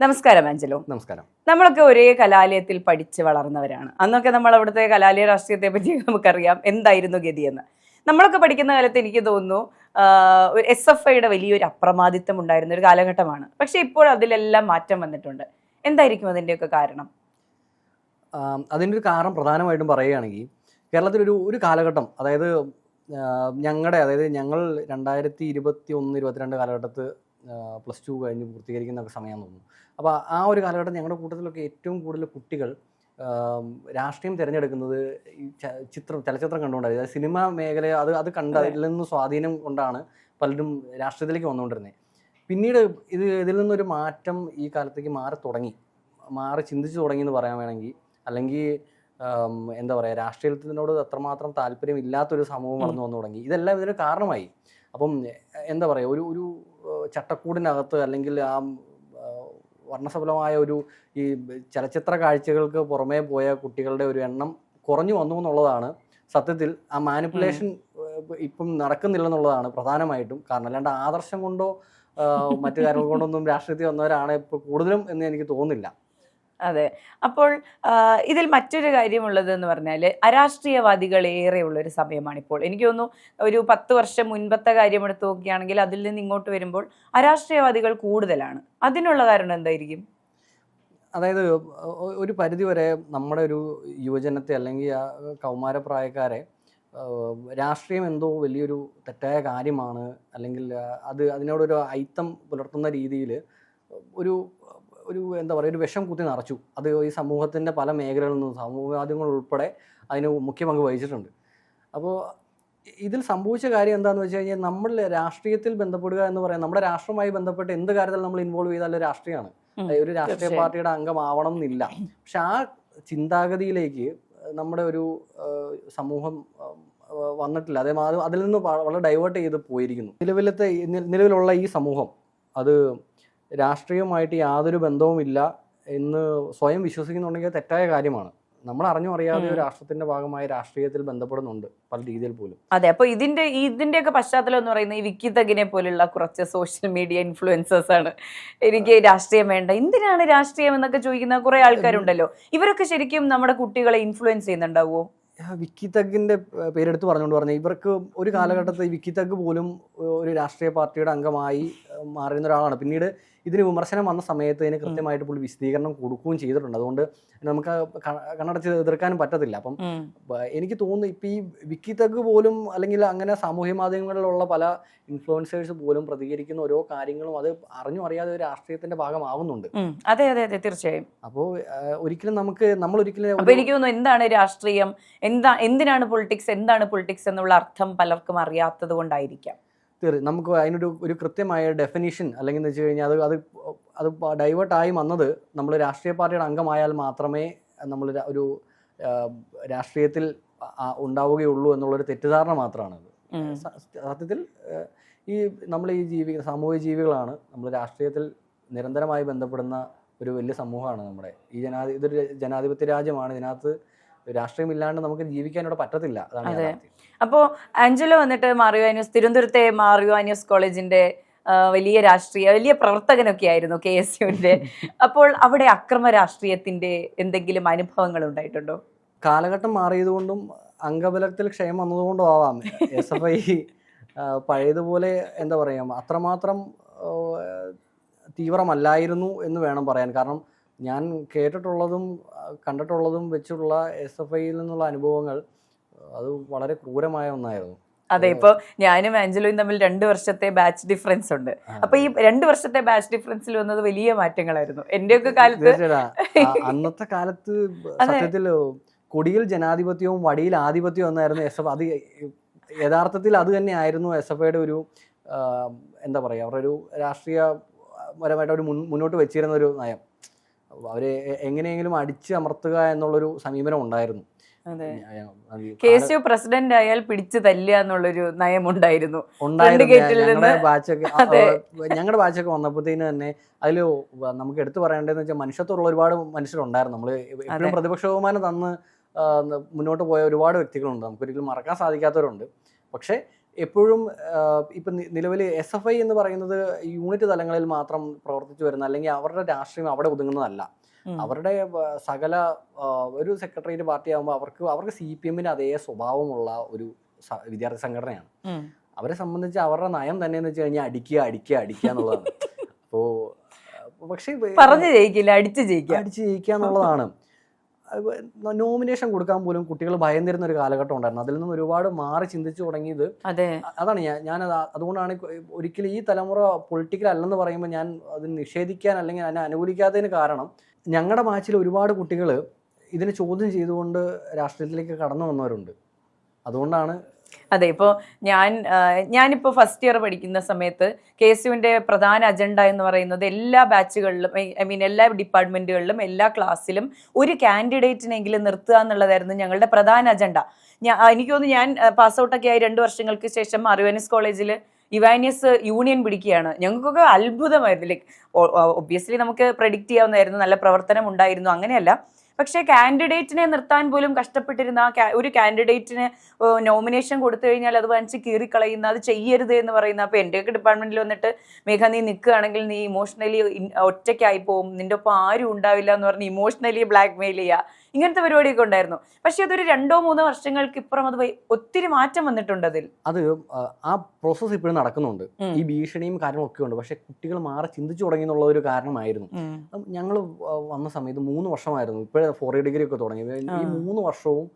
നമസ്കാരം ആഞ്ചലോ നമസ്കാരം. നമ്മളൊക്കെ ഒരേ കലാലയത്തിൽ പഠിച്ച് വളർന്നവരാണ്. അന്നൊക്കെ നമ്മൾ അവിടുത്തെ കലാലയ രാഷ്ട്രീയത്തെ പറ്റി നമുക്കറിയാം എന്തായിരുന്നു ഗതിയെന്ന്. നമ്മളൊക്കെ പഠിക്കുന്ന കാലത്ത് എനിക്ക് തോന്നുന്നു എസ് എഫ് ഐയുടെ വലിയൊരു അപ്രമാദിത്വം ഉണ്ടായിരുന്ന ഒരു കാലഘട്ടമാണ്. പക്ഷെ ഇപ്പോൾ അതിലെല്ലാം മാറ്റം വന്നിട്ടുണ്ട്. എന്തായിരിക്കും അതിന്റെയൊക്കെ കാരണം? അതിന്റെ ഒരു കാരണം പ്രധാനമായിട്ടും പറയുകയാണെങ്കിൽ കേരളത്തിലൊരു ഒരു കാലഘട്ടം അതായത് ഞങ്ങളുടെ അതായത് ഞങ്ങൾ രണ്ടായിരത്തി ഇരുപത്തി ഒന്ന് ഇരുപത്തിരണ്ട് കാലഘട്ടത്ത് പ്ലസ് ടു കഴിഞ്ഞ് പൂർത്തീകരിക്കുന്ന ഒരു സമയം തോന്നുന്നു. അപ്പോൾ ആ ഒരു കാലഘട്ടം ഞങ്ങളുടെ കൂട്ടത്തിലൊക്കെ ഏറ്റവും കൂടുതൽ കുട്ടികൾ രാഷ്ട്രീയം തിരഞ്ഞെടുക്കുന്നത് ഈ ചിത്രം ചലച്ചിത്രം കണ്ടുകൊണ്ടാണ്. സിനിമ മേഖല അത് അത് കണ്ട് അതിൽ നിന്ന് സ്വാധീനം കൊണ്ടാണ് പലരും രാഷ്ട്രീയത്തിലേക്ക് വന്നുകൊണ്ടിരുന്നത് പിന്നീട് ഇത് ഇതിൽ നിന്നൊരു മാറ്റം ഈ കാലത്തേക്ക് മാറി തുടങ്ങി. മാറി ചിന്തിച്ചു തുടങ്ങി എന്ന് പറയാൻ വേണമെങ്കിൽ അല്ലെങ്കിൽ എന്താ പറയുക രാഷ്ട്രീയത്തിനോട് അത്രമാത്രം താല്പര്യം ഇല്ലാത്തൊരു സമൂഹം വളർന്നു വന്നു തുടങ്ങി. ഇതെല്ലാം ഇതിന് കാരണമായി. അപ്പം എന്താ പറയുക ഒരു ഒരു ചട്ടക്കൂടിനകത്ത് അല്ലെങ്കിൽ ആ വർണസഫലമായ ഒരു ഈ ചലച്ചിത്ര കാഴ്ചകൾക്ക് പുറമേ പോയ കുട്ടികളുടെ ഒരു എണ്ണം കുറഞ്ഞു വന്നു എന്നുള്ളതാണ് സത്യത്തിൽ. ആ മാനിപ്പുലേഷൻ ഇപ്പം നടക്കുന്നില്ലെന്നുള്ളതാണ് പ്രധാനമായിട്ടും. കാരണം അല്ലാണ്ട് ആദർശം കൊണ്ടോ മറ്റു കാര്യങ്ങൾ കൊണ്ടൊന്നും രാഷ്ട്രീയത്തിൽ വന്നവരാണ് ഇപ്പോൾ കൂടുതലും എന്ന് എനിക്ക് തോന്നുന്നില്ല. അതെ. അപ്പോൾ ഇതിൽ മറ്റൊരു കാര്യമുള്ളത് എന്ന് പറഞ്ഞാൽ അരാഷ്ട്രീയവാദികൾ ഏറെയുള്ള ഒരു സമയമാണ് ഇപ്പോൾ എനിക്ക് തോന്നുന്നു ഒരു പത്ത് വർഷം മുൻപത്തെ കാര്യം എടുത്ത് നോക്കുകയാണെങ്കിൽ അതിൽ നിന്ന് ഇങ്ങോട്ട് വരുമ്പോൾ അരാഷ്ട്രീയവാദികൾ കൂടുതലാണ്. അതിനുള്ള കാരണം എന്തായിരിക്കും? അതായത് ഒരു പരിധിവരെ നമ്മുടെ ഒരു യുവജനത്തെ അല്ലെങ്കിൽ ആ കൗമാരപ്രായക്കാരെ രാഷ്ട്രീയം എന്തോ വലിയൊരു തെറ്റായ കാര്യമാണ്. അല്ലെങ്കിൽ അത് അതിനോടൊരു ഐത്തം പുലർത്തുന്ന രീതിയിൽ ഒരു ഒരു എന്താ പറയുക ഒരു വിഷം കുത്തി നിറച്ചു. അത് ഈ സമൂഹത്തിന്റെ പല മേഖലകളിൽ നിന്നും സമൂഹ മാധ്യമങ്ങൾ ഉൾപ്പെടെ അതിന് മുഖ്യ പങ്ക് വഹിച്ചിട്ടുണ്ട്. അപ്പോൾ ഇതിൽ സംഭവിച്ച കാര്യം എന്താണെന്ന് വെച്ച് കഴിഞ്ഞാൽ നമ്മൾ രാഷ്ട്രീയത്തിൽ ബന്ധപ്പെടുക എന്ന് പറയാൻ നമ്മുടെ രാഷ്ട്രവുമായി ബന്ധപ്പെട്ട് എന്ത് കാര്യത്തിൽ നമ്മൾ ഇൻവോൾവ് ചെയ്താലും രാഷ്ട്രീയമാണ്. ഒരു രാഷ്ട്രീയ. പാർട്ടിയുടെ അംഗമാവണം എന്നില്ല. പക്ഷെ ആ ചിന്താഗതിയിലേക്ക് നമ്മുടെ ഒരു സമൂഹം വന്നിട്ടില്ല. അതേ അതിൽ നിന്ന് വളരെ ഡൈവേർട്ട് ചെയ്ത് പോയിരിക്കുന്നു. നിലവിലത്തെ നിലവിലുള്ള ഈ സമൂഹം അത് രാഷ്ട്രീയമായിട്ട് യാതൊരു ബന്ധവുമില്ല എന്ന് സ്വയം വിശ്വസിക്കുന്നുണ്ടെങ്കിൽ തെറ്റായ കാര്യമാണ്. നമ്മൾ അറിഞ്ഞോ അറിയാതെ രാഷ്ട്രത്തിന്റെ ഭാഗമായ രാഷ്ട്രീയത്തിൽ ബന്ധപ്പെടുന്നുണ്ട് പല രീതിയിൽ പോലും. അതെ അപ്പൊ ഇതിന്റെ ഇതിന്റെയൊക്കെ പശ്ചാത്തലം എന്ന് പറയുന്നത് ഈ വിക്കിതഗിനെ പോലുള്ള കുറച്ച് സോഷ്യൽ മീഡിയ ഇൻഫ്ലുവൻസേഴ്സ് ആണ്. എനിക്ക് രാഷ്ട്രീയം വേണ്ട. എന്തിനാണ് രാഷ്ട്രീയം എന്നൊക്കെ ചോദിക്കുന്ന കുറെ ആൾക്കാരുണ്ടല്ലോ. ഇവരൊക്കെ ശരിക്കും നമ്മുടെ കുട്ടികളെ ഇൻഫ്ലുവൻസ് ചെയ്യുന്നുണ്ടാവോ? വിക്കി തഗിന്റെ പേരെടുത്ത് പറഞ്ഞുകൊണ്ട് പറഞ്ഞു ഇവർക്ക് ഒരു കാലഘട്ടത്തിൽ വിക്കി തഗ് പോലും ഒരു രാഷ്ട്രീയ പാർട്ടിയുടെ അംഗമായി മാറുന്ന ഒരാളാണ്. പിന്നീട് ഇതിന് വിമർശനം വന്ന സമയത്ത് ഇതിന് കൃത്യമായിട്ട് പുള്ളി വിശദീകരണം കൊടുക്കുകയും ചെയ്തിട്ടുണ്ട്. അതുകൊണ്ട് നമുക്ക് കണ്ണടച്ച് എതിർക്കാനും പറ്റത്തില്ല. അപ്പം എനിക്ക് തോന്നുന്നു ഇപ്പം ഈ വിക്കി തഗ് പോലും അല്ലെങ്കിൽ അങ്ങനെ സാമൂഹ്യ മാധ്യമങ്ങളിലുള്ള പല ഇൻഫ്ലുവൻസേഴ്സ് പോലും പ്രതികരിക്കുന്ന ഓരോ കാര്യങ്ങളും അത് അറിഞ്ഞു അറിയാതെ ഒരു രാഷ്ട്രീയത്തിന്റെ ഭാഗമാവുന്നുണ്ട്. അതെ അതെ അതെ. തീർച്ചയായും. അപ്പോൾ ഒരിക്കലും നമുക്ക് നമ്മൾ ഒരിക്കലും എനിക്ക് തോന്നുന്നു എന്താണ് രാഷ്ട്രീയം? എന്താ എന്തിനാണ് പൊളിറ്റിക്സ്? എന്താണ് പൊളിറ്റിക്സ് എന്നുള്ള അർത്ഥം പലർക്കും അറിയാത്തത് കൊണ്ടായിരിക്കാം. തീർച്ചയായും നമുക്ക് അതിനൊരു ഒരു കൃത്യമായ ഡെഫിനിഷൻ അല്ലെങ്കിൽ എന്ന് വെച്ച് കഴിഞ്ഞാൽ അത് അത് അത് ഡൈവേർട്ടായി വന്നത് നമ്മൾ രാഷ്ട്രീയ പാർട്ടിയുടെ അംഗമായാൽ മാത്രമേ നമ്മൾ ഒരു രാഷ്ട്രീയത്തിൽ ഉണ്ടാവുകയുള്ളൂ എന്നുള്ളൊരു തെറ്റിദ്ധാരണ മാത്രമാണ് അത് സത്യത്തിൽ ഈ നമ്മൾ ഈ ജീവി സാമൂഹിക ജീവികളാണ് നമ്മൾ രാഷ്ട്രീയത്തിൽ നിരന്തരമായി ബന്ധപ്പെടുന്ന ഒരു വലിയ സമൂഹമാണ് നമ്മുടെ. ഈ ജനാധി ഇതൊരു ജനാധിപത്യ രാജ്യമാണ്. ഇതിനകത്ത് രാഷ്ട്രീയം ഇല്ലാണ്ട് നമുക്ക് ജീവിക്കാൻ ഇവിടെ പറ്റത്തില്ല. അതാണ് അതെ. യാഥാർത്ഥ്യം. അപ്പോൾ ആഞ്ചലോ വന്നിട്ട് മാറിയോനിയസ് തിരുവനന്തപുരത്തെ മാറിയോനിയസ് കോളേജിന്റെ ആ, വലിയ രാഷ്ട്രീയ വലിയ പ്രവർത്തകനൊക്കെ ആയിരുന്നു കെ എസ് യുവിന്റെ. അപ്പോൾ അവിടെ അക്രമ രാഷ്ട്രീയത്തിന്റെ എന്തെങ്കിലും അനുഭവങ്ങൾ ഉണ്ടായിട്ടുണ്ടോ? കാലഘട്ടം മാറിയതുകൊണ്ടും അംഗബലത്തിൽ ക്ഷയം വന്നതുകൊണ്ടും ആവാം. എസ് എഫ് ഐ പഴയതുപോലെ എന്താ പറയുക അത്രമാത്രം ആ, തീവ്രമല്ലായിരുന്നു എന്ന് വേണം പറയാൻ. കാരണം ഞാൻ കേട്ടിട്ടുള്ളതും കണ്ടിട്ടുള്ളതും വെച്ചുള്ള എസ് എഫ് ഐയിൽ നിന്നുള്ള അനുഭവങ്ങൾ അത് വളരെ ക്രൂരമായ ഒന്നായിരുന്നു. അതെ ഇപ്പൊ ഞാനും ആഞ്ചലോയും തമ്മിൽ രണ്ട് വർഷത്തെ ബാച്ച് ഡിഫറൻസ് ഉണ്ട്. അപ്പൊ ഈ രണ്ട് വർഷത്തെ ബാച്ച് ഡിഫറൻസിൽ വന്നത് വലിയ മാറ്റങ്ങളായിരുന്നു. എന്റെയൊക്കെ കാലത്ത് അന്നത്തെ കാലത്ത് സത്യത്തിൽ കൊടിയിൽ ജനാധിപത്യവും വടിയിൽ ആധിപത്യവും എന്നായിരുന്നു എസ് എഫ് അത് യഥാർത്ഥത്തിൽ അത് തന്നെയായിരുന്നു എസ് എഫ് ഐയുടെ ഒരു എന്താ പറയുക അവരുടെ ഒരു രാഷ്ട്രീയ പരമായിട്ട് അവർ മുന്നോട്ട് വെച്ചിരുന്ന ഒരു നയം. അവരെ എങ്ങനെയെങ്കിലും അടിച്ച് അമർത്തുക എന്നുള്ളൊരു സമീപനം ഉണ്ടായിരുന്നു. കെ എസ് യു പ്രസിഡന്റ് ആയാൽ പിടിച്ചു തല്ലുക എന്നുള്ളൊരു നയമുണ്ടായിരുന്നു. ഞങ്ങളുടെ ബാച്ചൊക്കെ വന്നപ്പോഴത്തേന് തന്നെ അതിൽ നമുക്ക് എടുത്തു പറയേണ്ടതെന്ന് വെച്ചാൽ മനുഷ്യത്വമുള്ള ഒരുപാട് മനുഷ്യരുണ്ടായിരുന്നു. നമ്മൾ എപ്പോഴും പ്രതിപക്ഷ ബഹുമാനം തന്ന് മുന്നോട്ട് പോയ ഒരുപാട് വ്യക്തികളുണ്ട്. നമുക്ക് ഒരിക്കലും മറക്കാൻ സാധിക്കാത്തവരുണ്ട്. പക്ഷേ എപ്പോഴും ഇപ്പം നിലവിൽ എസ് എഫ് ഐ എന്ന് പറയുന്നത് യൂണിറ്റ് തലങ്ങളിൽ മാത്രം പ്രവർത്തിച്ചു വരുന്ന അല്ലെങ്കിൽ അവരുടെ രാഷ്ട്രീയം അവിടെ ഒതുങ്ങുന്നതല്ല. അവരുടെ സകല ഒരു സെക്രട്ടേറിയറ്റ് പാർട്ടി ആകുമ്പോൾ അവർക്ക് അവർക്ക് സി പി എമ്മിന് അതേ സ്വഭാവമുള്ള ഒരു വിദ്യാർത്ഥി സംഘടനയാണ്. അവരെ സംബന്ധിച്ച് അവരുടെ നയം തന്നെയെന്ന് വെച്ച് കഴിഞ്ഞാൽ അടിക്കുക അടിക്കുക അടിക്കുക എന്നുള്ളതാണ്. അപ്പോൾ പക്ഷേ പറഞ്ഞു ജയിക്കില്ല അടിച്ച് ജയിക്കുക അടിച്ച് ജയിക്കുക എന്നുള്ളതാണ്. നോമിനേഷൻ കൊടുക്കാൻ പോലും കുട്ടികൾ ഭയന്നിരുന്ന ഒരു കാലഘട്ടം ഉണ്ടായിരുന്നു. അതിൽ നിന്ന് ഒരുപാട് മാറി ചിന്തിച്ചു തുടങ്ങിയത് അതെ. അതാണ് ഞാൻ ഞാൻ അതുകൊണ്ടാണ് ഒരിക്കലും ഈ തലമുറ പൊളിറ്റിക്കൽ അല്ലെന്ന് പറയുമ്പോൾ ഞാൻ അത് നിഷേധിക്കാൻ അല്ലെങ്കിൽ അതിനെ അനുകൂലിക്കാത്തതിന് കാരണം ഞങ്ങളുടെ ബാച്ചിൽ ഒരുപാട് കുട്ടികൾ ഇതിനെ ചോദ്യം ചെയ്തുകൊണ്ട് രാഷ്ട്രീയത്തിലേക്ക് കടന്നു വന്നവരുണ്ട്. അതുകൊണ്ടാണ് അതെ ഇപ്പോൾ ഞാൻ ഞാനിപ്പോൾ ഫസ്റ്റ് ഇയർ പഠിക്കുന്ന സമയത്ത് കെ എസ് യുവിന്റെ പ്രധാന അജണ്ട എന്ന് പറയുന്നത് എല്ലാ ബാച്ചുകളിലും ഐ മീൻ എല്ലാ ഡിപ്പാർട്ട്മെന്റുകളിലും എല്ലാ ക്ലാസ്സിലും ഒരു കാൻഡിഡേറ്റിനെങ്കിലും നിർത്തുക എന്നുള്ളതായിരുന്നു ഞങ്ങളുടെ പ്രധാന അജണ്ട ഞാൻ എനിക്ക് തോന്നുന്നു ഞാൻ പാസ് ഔട്ടൊക്കെ ആയി രണ്ട് വർഷങ്ങൾക്ക് ശേഷം അറിവനസ് കോളേജിൽ ഇവാനിയസ് യൂണിയൻ പിടിക്കുകയാണ്. ഞങ്ങൾക്കൊക്കെ അത്ഭുതമായിരുന്നു. ലൈക്ക് ഒബ്വിയസ്ലി നമുക്ക് പ്രഡിക്റ്റ് ചെയ്യാവുന്നതായിരുന്നു. നല്ല പ്രവർത്തനം ഉണ്ടായിരുന്നു. അങ്ങനെയല്ല. പക്ഷേ കാൻഡിഡേറ്റിനെ നിർത്താൻ പോലും കഷ്ടപ്പെട്ടിരുന്ന ഒരു കാൻഡിഡേറ്റിന് നോമിനേഷൻ കൊടുത്തു കഴിഞ്ഞാൽ അത് വാങ്ങിച്ച് കീറിക്കളയുന്ന അത് ചെയ്യരുത് എന്ന് പറയുന്ന അപ്പോൾ എന്റെയൊക്കെ ഡിപ്പാർട്ട്മെന്റിൽ വന്നിട്ട് മേഘ നീ നിൽക്കുകയാണെങ്കിൽ നീ ഇമോഷണലി ഒറ്റയ്ക്കായി പോകും നിന്റെ ഒപ്പം ആരും ഉണ്ടാവില്ല എന്ന് പറഞ്ഞ് ഇമോഷണലി ബ്ലാക്ക്മെയിൽ ചെയ്യുക ഇങ്ങനത്തെ പരിപാടിയൊക്കെ ഉണ്ടായിരുന്നു. പക്ഷെ അതൊരു രണ്ടോ മൂന്നോ വർഷങ്ങൾക്ക് ഇപ്പുറം അത് ഒത്തിരി മാറ്റം വന്നിട്ടുണ്ട് അതിൽ. അത് ആ, പ്രോസസ് പ്രോസസ്സ് ഇപ്പോഴും നടക്കുന്നുണ്ട്. ഈ ഭീഷണിയും കാര്യങ്ങളൊക്കെ ഉണ്ട്. പക്ഷെ കുട്ടികൾ മാറി ചിന്തിച്ചു തുടങ്ങി എന്നുള്ള ഒരു കാരണമായിരുന്നു. ഞങ്ങൾ വന്ന സമയത്ത് മൂന്ന് വർഷമായിരുന്നു. ഇപ്പോഴേ ഫോർ ഡിഗ്രി ഒക്കെ തുടങ്ങി. ഈ മൂന്ന് വർഷവും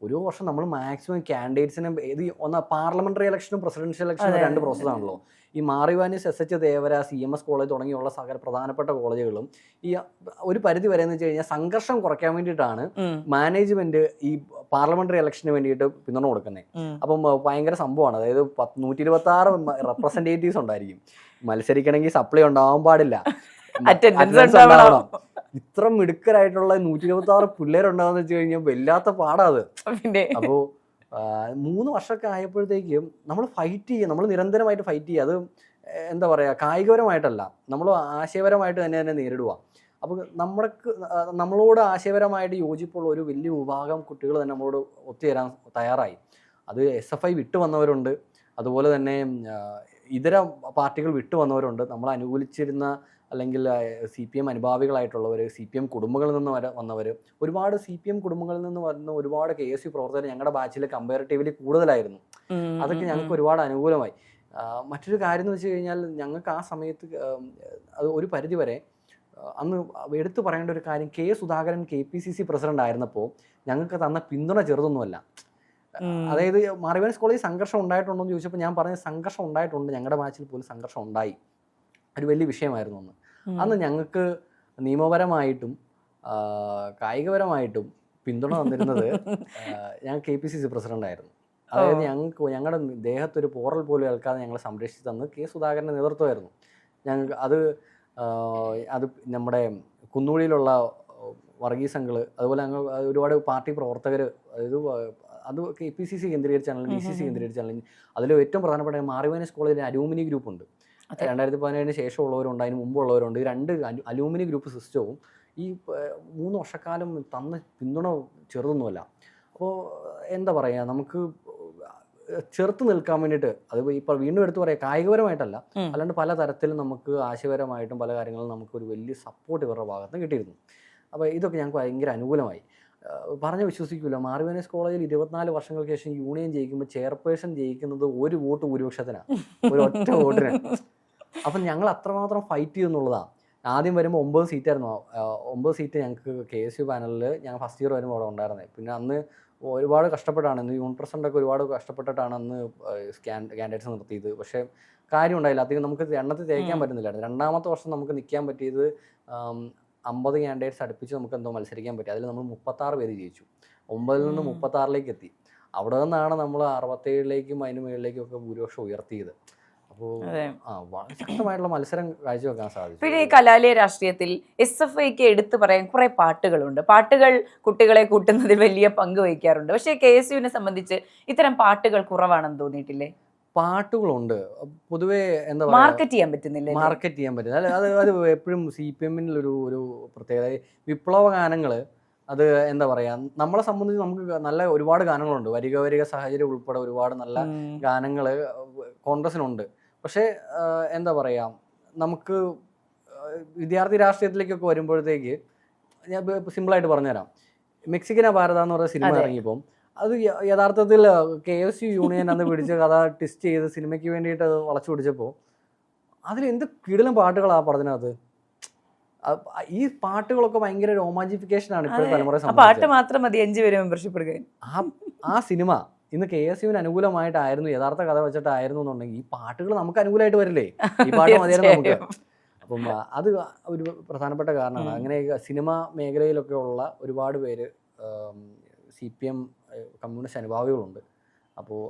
ഓരോ വർഷം നമ്മൾ മാക്സിമം കാൻഡിഡേറ്റ്സിനെ ഏത് ഒന്ന് പാർലമെന്ററി ഇലക്ഷനും പ്രസിഡൻഷ്യൽ ഇലക്ഷനും രണ്ട് പ്രോസസ്സാണല്ലോ പ്രോസസ് ആണല്ലോ. ഈ മാറിവാനിസ് എസ് എച്ച് ദേവര സി എം എസ് കോളേജ് തുടങ്ങിയുള്ള സകല പ്രധാനപ്പെട്ട കോളേജുകളും ഈ ഒരു പരിധി വരെ എന്ന് വെച്ച് കഴിഞ്ഞാൽ സംഘർഷം കുറയ്ക്കാൻ വേണ്ടിയിട്ടാണ് മാനേജ്മെന്റ് ഈ പാർലമെന്ററി ഇലക്ഷന് വേണ്ടിയിട്ട് പിന്തുണ കൊടുക്കുന്നത് അപ്പം ഭയങ്കര സംഭവമാണ്. അതായത് നൂറ്റി ഇരുപത്തി ആറ് റെപ്രസെന്റേറ്റീവ്സ് ഉണ്ടായിരിക്കും. മത്സരിക്കണമെങ്കിൽ സപ്ലൈ ഉണ്ടാവാൻ പാടില്ല. Attendance ഉണ്ടാവണം. ഇത്ര മിടുക്കരായിട്ടുള്ള നൂറ്റി ഇരുപത്തി ആറ് പിള്ളേരുണ്ടാവുന്ന വെച്ച് കഴിഞ്ഞാൽ വല്ലാത്ത പാടാ അത്. അപ്പോ മൂന്ന് വർഷമൊക്കെ ആയപ്പോഴത്തേക്കും നമ്മൾ ഫൈറ്റ് ചെയ്യുക നമ്മൾ നിരന്തരമായിട്ട് ഫൈറ്റ് ചെയ്യുക അത് എന്താ പറയുക കായികപരമായിട്ടല്ല. നമ്മൾ ആശയപരമായിട്ട് തന്നെ തന്നെ നേരിടുക. അപ്പോൾ നമ്മൾക്ക് നമ്മളോട് ആശയപരമായിട്ട് യോജിപ്പുള്ള ഒരു വലിയ വിഭാഗം കുട്ടികൾ തന്നെ നമ്മളോട് ഒത്തുചേരാൻ തയ്യാറായി. അത് എസ് എഫ് ഐ വിട്ടു വന്നവരുണ്ട്. അതുപോലെ തന്നെ ഇതര പാർട്ടികൾ വിട്ടു വന്നവരുണ്ട്. നമ്മൾ അനുകൂലിച്ചിരുന്ന അല്ലെങ്കിൽ സി പി എം അനുഭാവികളായിട്ടുള്ളവർ സി പി എം കുടുംബങ്ങളിൽ നിന്ന് വരെ വന്നവർ ഒരുപാട് സി പി എം കുടുംബങ്ങളിൽ നിന്ന് വന്ന ഒരുപാട് കെ എസ് യു പ്രവർത്തകർ ഞങ്ങളുടെ ബാച്ചിൽ കമ്പാരിറ്റീവ്ലി കൂടുതലായിരുന്നു. അതൊക്കെ ഞങ്ങൾക്ക് ഒരുപാട് അനുകൂലമായി. മറ്റൊരു കാര്യം എന്ന് വെച്ച് കഴിഞ്ഞാൽ ഞങ്ങൾക്ക് ആ സമയത്ത് അത് ഒരു പരിധി വരെ അന്ന് എടുത്തു പറയേണ്ട ഒരു കാര്യം K Sudhakaran K P C C president ആയിരുന്നപ്പോൾ ഞങ്ങൾക്ക് തന്ന പിന്തുണ ചെറുതൊന്നുമല്ല. അതായത് മാറിവേൻസ് കോളേജ് സംഘർഷം ഉണ്ടായിട്ടുണ്ടോ എന്ന് ചോദിച്ചപ്പോൾ ഞാൻ പറഞ്ഞ സംഘർഷം ഉണ്ടായിട്ടുണ്ട് ഞങ്ങളുടെ ബാച്ചിൽ പോലും സംഘർഷം ഉണ്ടായി. ഒരു വലിയ വിഷയമായിരുന്നു അന്ന്. ഉം. അന്ന് ഞങ്ങൾക്ക് നിയമപരമായിട്ടും കായികപരമായിട്ടും പിന്തുണ തന്നിരുന്നത് ഞാൻ K P C C president ആയിരുന്നു. അതായത് ഞങ്ങൾക്ക് ഞങ്ങളുടെ ദേഹത്ത് ഒരു പോറൽ പോലും ഏൽക്കാതെ ഞങ്ങളെ സംരക്ഷിച്ചു തന്നത് കെ സുധാകരന്റെ നേതൃത്വമായിരുന്നു. ഞങ്ങൾക്ക് അത് അത് നമ്മുടെ കുന്നുകുഴിയിലുള്ള വർഗീസങ്ങൾ അതുപോലെ ഞങ്ങൾ ഒരുപാട് പാർട്ടി പ്രവർത്തകർ അതായത് അത് കെ പി സി സി കേന്ദ്രീകരിച്ചാണെങ്കിലും ഡി സി സി കേന്ദ്രീകരിച്ചാണെങ്കിലും അതിൽ ഏറ്റവും പ്രധാനപ്പെട്ട മാറിവേനസ് കോളേജിലെ അലൂമിനി ഗ്രൂപ്പ് ഉണ്ട്. രണ്ടായിരത്തി പതിനേഴിന് ശേഷമുള്ളവരുണ്ട് അതിന് മുമ്പുള്ളവരുണ്ട്. ഈ രണ്ട് അലൂമിനിയം അലൂമിനി ഗ്രൂപ്പ് സിസ്റ്റവും ഈ മൂന്ന് വർഷക്കാലം തന്ന പിന്തുണ ചെറുതൊന്നുമല്ല. അപ്പോൾ എന്താ പറയുക നമുക്ക് ചെറുത്ത് നിൽക്കാൻ വേണ്ടിയിട്ട് അത് ഇപ്പോൾ വീണ്ടും എടുത്തു പറയാം കായികപരമായിട്ടല്ല. അല്ലാണ്ട് പല തരത്തിലും നമുക്ക് ആശയപരമായിട്ടും പല കാര്യങ്ങളും നമുക്ക് ഒരു വലിയ സപ്പോർട്ട് ഇവരുടെ ഭാഗത്ത് നിന്ന് കിട്ടിയിരുന്നു. അപ്പോൾ ഇതൊക്കെ ഞങ്ങൾക്ക് ഭയങ്കര അനുകൂലമായി. പറഞ്ഞു വിശ്വസിക്കില്ല മാറിവേനസ് കോളേജിൽ ഇരുപത്തിനാല് വർഷങ്ങൾക്ക് ശേഷം യൂണിയൻ ജയിക്കുമ്പോൾ ചെയർപേഴ്സൺ ജയിക്കുന്നത് ഒരു വോട്ട് ഭൂരിപക്ഷത്തിനാണ് ഒരു ഒറ്റ വോട്ടിന്. അപ്പം ഞങ്ങൾ അത്രമാത്രം ഫൈറ്റ് ചെയ്യുന്നുള്ളതാണ് ആദ്യം വരുമ്പോൾ ഒമ്പത് സീറ്റായിരുന്നു ആയിരുന്നു. ഒമ്പത് സീറ്റ് ഞങ്ങൾക്ക് കെ എസ് യു പാനലിൽ ഞങ്ങൾ ഫസ്റ്റ് ഇയർ വരുമ്പോൾ അവിടെ ഉണ്ടായിരുന്നത് പിന്നെ അന്ന് ഒരുപാട് കഷ്ടപ്പെട്ടാണ്. ഇന്ന് യൂണിറ്റ് പ്രസിഡന്റൊക്കെ ഒരുപാട് കഷ്ടപ്പെട്ടിട്ടാണ് അന്ന് കാൻഡിഡേറ്റ്സ് നിർത്തിയത്. പക്ഷേ കാര്യം ഉണ്ടായില്ല. അധികം നമുക്ക് എണ്ണത്തിൽ തേക്കാൻ. പറ്റുന്നില്ലായിരുന്നു. രണ്ടാമത്തെ വർഷം നമുക്ക് നിൽക്കാൻ പറ്റിയത് അമ്പത് ക്യാൻഡിഡേറ്റ്സ് അടുപ്പിച്ച് നമുക്ക് എന്തോ മത്സരിക്കാൻ പറ്റി. അതിൽ നമ്മൾ മുപ്പത്താറ് പേര് ജയിച്ചു. ഒമ്പതിൽ നിന്ന്. മുപ്പത്താറിലേക്ക് എത്തി. അവിടെ നിന്നാണ് നമ്മൾ അറുപത്തേഴിലേക്കും അതിന് മുകളിലേക്കും ഒക്കെ ഭൂരിപക്ഷം ഉയർത്തിയത്. അപ്പോൾ ശക്തമായിട്ടുള്ള മത്സരം കാഴ്ചവെക്കാൻ സാധിച്ചു. പിന്നെ ഈ കലാലയ രാഷ്ട്രീയത്തിൽ എസ് എഫ് ഐക്ക് എടുത്തു പറയാൻ കുറെ പാട്ടുകളുണ്ട്. പാട്ടുകൾ കുട്ടികളെ കൂട്ടുന്നതിൽ വലിയ പങ്ക് വഹിക്കാറുണ്ട്. പക്ഷേ കെ എസ് യുവിനെ സംബന്ധിച്ച് ഇത്തരം പാട്ടുകൾ കുറവാണെന്ന് തോന്നിയിട്ടില്ലേ? പാട്ടുകളുണ്ട്. പൊതുവേ എന്താ മാർക്കറ്റ് ചെയ്യാൻ പറ്റുന്നില്ല മാർക്കറ്റ് ചെയ്യാൻ പറ്റുന്നില്ല അല്ല അത് അത് എപ്പോഴും സി പി എമ്മിൽ ഒരു ഒരു പ്രത്യേകത വിപ്ലവ ഗാനങ്ങൾ അത് എന്താ പറയാ നമ്മളെ സംബന്ധിച്ച് നമുക്ക് നല്ല ഒരുപാട് ഗാനങ്ങളുണ്ട്. വരിക വരിക സാഹചര്യം ഉൾപ്പെടെ ഒരുപാട് നല്ല. ഗാനങ്ങൾ കോൺഗ്രസിനുണ്ട് പക്ഷേ എന്താ പറയുക നമുക്ക് വിദ്യാർത്ഥി രാഷ്ട്രീയത്തിലേക്കൊക്കെ വരുമ്പോഴത്തേക്ക് ഞാൻ സിമ്പിളായിട്ട് പറഞ്ഞുതരാം. മെക്സിക്കന ഭാരത എന്ന് പറയുന്ന സിനിമ ഇറങ്ങിയപ്പം ഇറങ്ങിയപ്പോൾ അത് യഥാർത്ഥത്തിൽ കെ എസ് യു യൂണിയൻ അന്ന് പിടിച്ച കഥ ട്വിസ്റ്റ് ചെയ്ത് സിനിമയ്ക്ക് വേണ്ടിയിട്ട് അത് വളച്ചു പിടിച്ചപ്പോൾ അതിൽ എന്ത് കിടിലം പാട്ടുകളാ പറഞ്ഞതിനകത്ത് ഈ പാട്ടുകളൊക്കെ ഭയങ്കര രോമാഞ്ചിഫിക്കേഷൻ ആണ് ഇപ്പോഴത്തെ. തലമുറ പാട്ട് മാത്രം മതി അഞ്ചു പേര് മെമ്പർഷിപ്പ് എടുക്കാൻ. ആ ആ സിനിമ ഇന്ന് കെ എസ് യുവിന് അനുകൂലമായിട്ടായിരുന്നു യഥാർത്ഥ കഥ വെച്ചിട്ടായിരുന്നു എന്നുണ്ടെങ്കിൽ ഈ പാട്ടുകൾ നമുക്ക് അനുകൂലമായിട്ട് വരില്ലേ? ഈ പാട്ട് മതിയായിരുന്നു നമുക്ക്. അപ്പം അത് ഒരു പ്രധാനപ്പെട്ട കാരണമാണ്. അങ്ങനെ സിനിമ മേഖലയിലൊക്കെ ഉള്ള ഒരുപാട് പേര് സി പി എം കമ്മ്യൂണിസ്റ്റ് അനുഭാവികളുണ്ട്. അപ്പോൾ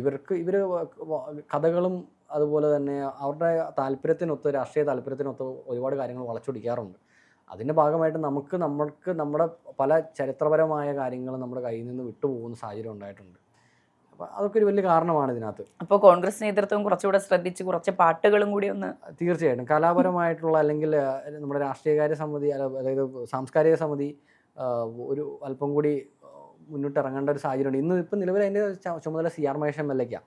ഇവർക്ക് ഇവർ കഥകളും അതുപോലെ തന്നെ അവരുടെ താല്പര്യത്തിനൊത്ത് രാഷ്ട്രീയ താല്പര്യത്തിനൊത്ത് ഒരുപാട് കാര്യങ്ങൾ വളച്ചൊടിക്കാറുണ്ട്. അതിന്റെ ഭാഗമായിട്ട് നമുക്ക് നമ്മൾക്ക് നമ്മുടെ പല ചരിത്രപരമായ കാര്യങ്ങൾ നമ്മുടെ കയ്യിൽ നിന്ന് വിട്ടുപോകുന്ന സാഹചര്യം ഉണ്ടായിട്ടുണ്ട്. അതൊക്കെ ഒരു വലിയ കാരണമാണ് ഇതിനകത്ത്. അപ്പോൾ കോൺഗ്രസ് നേതൃത്വം കുറച്ചുകൂടെ ശ്രദ്ധിച്ച് കുറച്ച് പാട്ടുകളും കൂടി ഒന്ന് തീർച്ചയായിട്ടും. കലാപരമായിട്ടുള്ള അല്ലെങ്കിൽ നമ്മുടെ രാഷ്ട്രീയകാര്യ സമിതി അതായത് സാംസ്കാരിക സമിതി ഒരു അല്പം കൂടി മുന്നോട്ട് ഇറങ്ങേണ്ട ഒരു സാഹചര്യമുണ്ട്. ഇന്ന് ഇപ്പം നിലവിൽ അതിന്റെ ചുമതല C R Mahesh M L എക്കാണ്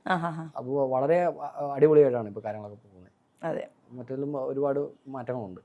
അപ്പോൾ വളരെ അടിപൊളിയായിട്ടാണ് ഇപ്പോൾ കാര്യങ്ങളൊക്കെ പോകുന്നത്. അതെ. മറ്റേതിലും ഒരുപാട് മാറ്റങ്ങളുണ്ട്.